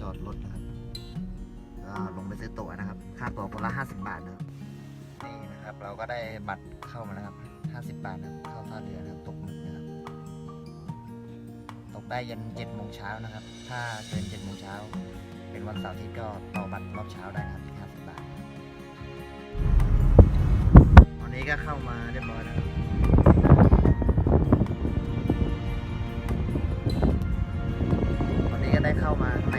จอดรถนะครับลงไปซื้อตั๋วนะครับ ค่าตั๋วคนละ50 บาทนะครับนี่นะครับ เราก็ได้บัตรเข้ามาแล้วครับ50 บาทนะครับเข้าท่าเรือนะครับตกหมึกนะครับ ตกได้ยัน7โมงเช้านะครับ ถ้าเกิน7โมงเช้าเป็นวันเสาร์ที่ก็ต่อบัตรรอบเช้าได้ครับ50บาทวันนี้ก็เข้ามาเรียบร้อยแล้วครับวันนี้ก็ได้เข้ามาใน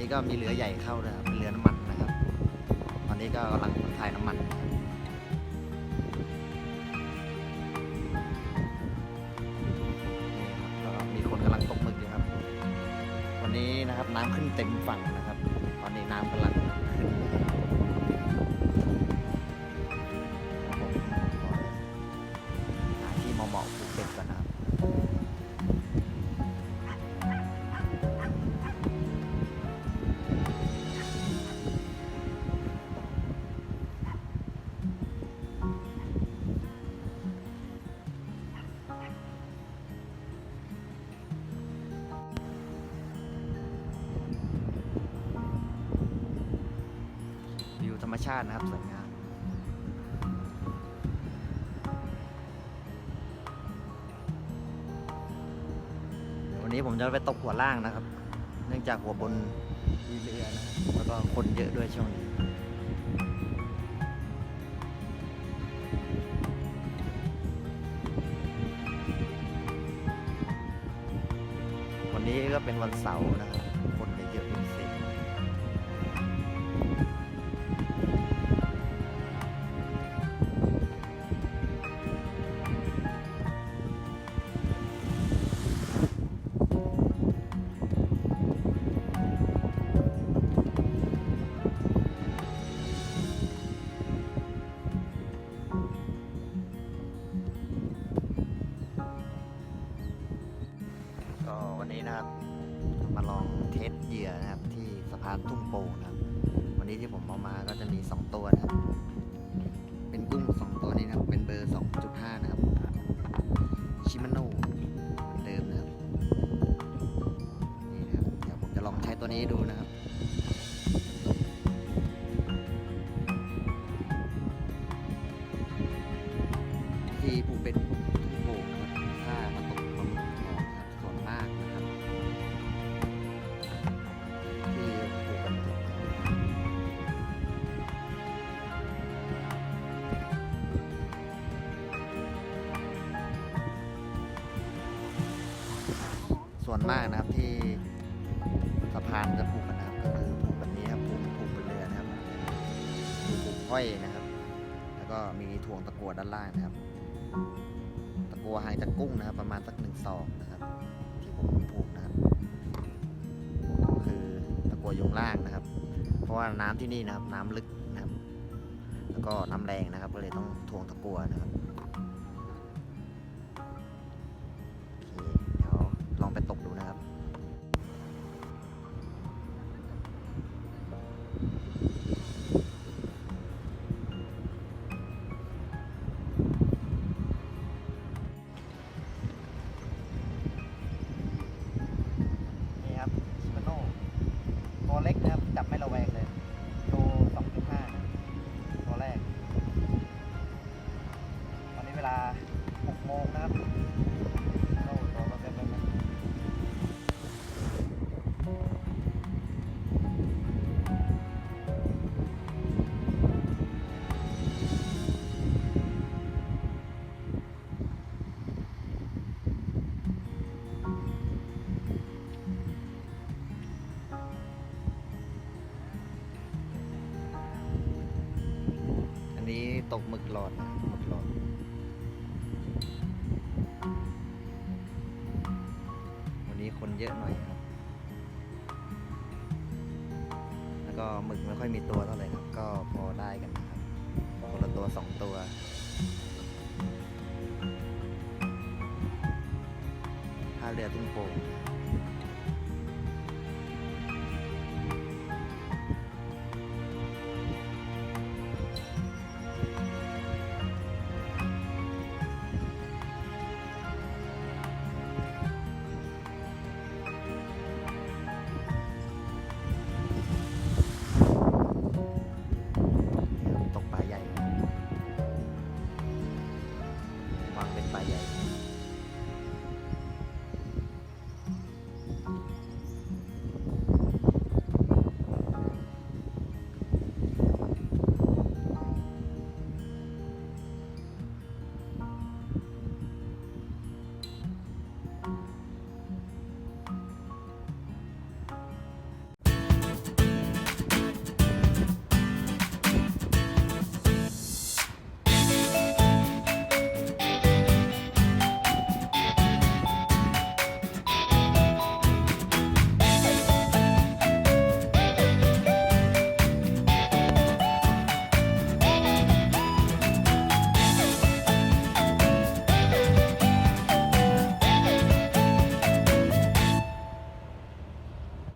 นี้ก็มีเรือใหญ่เข้านะครับเป็นเรือน้ำมันนะครับ ตอนนี้ก็กำลังขนถ่ายน้ำมันก็มีคนกำลังตกหมึกอยู่ครับ วันนี้นะครับน้ำขึ้นเต็มฝั่งนะครับ ตอนนี้น้ำกำลัง รมชาตินะครับสวยงามวันนี้ผมจะไปตกหัวล่างนะครับ เนื่องจากหัวบนมีเรือนะแล้วก็คนเยอะด้วยช่วงนี้วันนี้ก็เป็นวันเสาร์นะครับ นี้นะครับ มาลองเทสเหยื่อนะครับที่สะพานทุ่งโป่งนะครับ วันนี้ที่ผมเอามาก็จะมี 2 ตัวนะครับ เป็นกุ้ง 2 ตัวนี้นะครับ เป็นเบอร์ 2.5 นะครับ ชิมาโน่เหมือนเดิมนะครับ นี่นะครับ เดี๋ยวผมจะลองใช้ตัวนี้ดูนะครับที่ผูกเป็น ส่วนมากนะครับที่สะพานจะผูกกันนะครับก็คือผูกแบบนี้ครับผูกผูกบนเรือนะครับผูกห้อยนะครับ แล้วก็มีถ่วงตะกัวด้านล่างนะครับ ตะกัวห่างจากกุ้งนะครับ ประมาณสักหนึ่งศอกนะครับที่ผมผูกนะครับ คือตะกัวยงล่างนะครับ เพราะว่าน้ำที่นี่นะครับ น้ำลึกนะครับ แล้วก็น้ำแรงนะครับ ก็เลยต้องถ่วงตะกัวนะครับ นี้ตกหมึกหลอดนะหมึกหลอด วันนี้คนเยอะหน่อยครับ แล้วก็หมึกไม่ค่อยมีตัวเท่าไหร่ครับ ก็พอได้กันนะครับคนละตัวสองตัวท่าเรือทุ่งโป่ง